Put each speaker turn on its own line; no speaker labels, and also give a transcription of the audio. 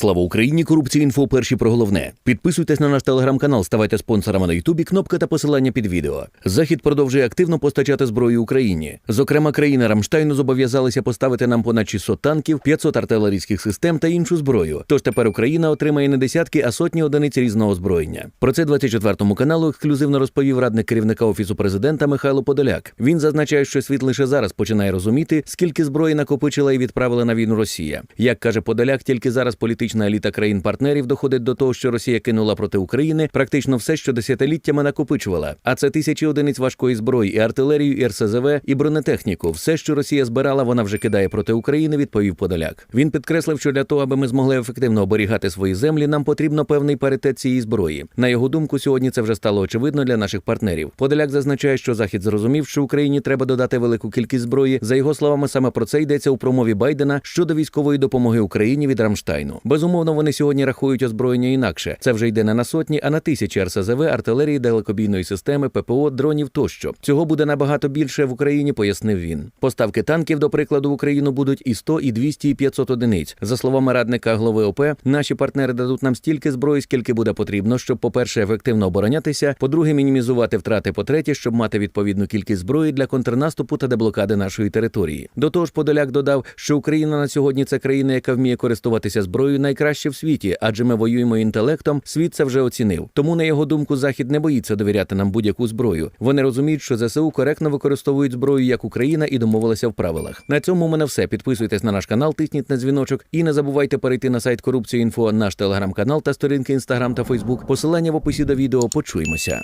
Слава Україні! Корупція інфо перші про головне. Підписуйтесь на наш телеграм-канал, ставайте спонсорами на Ютубі. Кнопка та посилання під відео. Захід продовжує активно постачати зброю Україні. Зокрема, країни Рамштайну зобов'язалися поставити нам понад 600 танків, 500 артилерійських систем та іншу зброю. Тож тепер Україна отримає не десятки, а сотні одиниць різного озброєння. Про це 24-му каналу ексклюзивно розповів радник керівника офісу президента Михайло Подоляк. Він зазначає, що світ лише зараз починає розуміти, скільки зброї накопичила і відправила на війну Росія. Як каже Подоляк, тільки зараз політична еліта країн-партнерів доходить до того, що Росія кинула проти України практично все, що десятиліттями накопичувала. А це тисячі одиниць важкої зброї, і артилерію, і РСЗВ, і бронетехніку. Все, що Росія збирала, вона вже кидає проти України. Відповів Подоляк. Він підкреслив, що для того, аби ми змогли ефективно оберігати свої землі, нам потрібно певний паритет цієї зброї. На його думку, сьогодні це вже стало очевидно для наших партнерів. Подоляк зазначає, що Захід зрозумів, що Україні треба додати велику кількість зброї. За його словами, саме про це йдеться у промові Байдена щодо військової допомоги Україні від Рамштайну. Безумовно, вони сьогодні рахують озброєння інакше. Це вже йде не на сотні, а на тисячі РСЗВ, артилерії, далекобійної системи, ППО, дронів тощо. Цього буде набагато більше в Україні, пояснив він. Поставки танків, до прикладу, в Україну будуть і 100, і 200, і 500 одиниць. За словами радника голови ОП, наші партнери дадуть нам стільки зброї, скільки буде потрібно, щоб, по-перше, ефективно оборонятися, по-друге, мінімізувати втрати, по-третє, щоб мати відповідну кількість зброї для контрнаступу та деблокади нашої території. До того ж, Подоляк додав, що Україна на сьогодні це країна, яка вміє користуватися зброєю найкраще в світі, адже ми воюємо інтелектом. Світ це вже оцінив. Тому, на його думку, захід не боїться довіряти нам будь-яку зброю. Вони розуміють, що ЗСУ коректно використовують зброю як Україна і домовилися в правилах. На цьому у мене все. Підписуйтесь на наш канал, тисніть на дзвіночок і не забувайте перейти на сайт корупції інфо, наш телеграм-канал та сторінки інстаграм та Фейсбук. Посилання в описі до відео. Почуємося.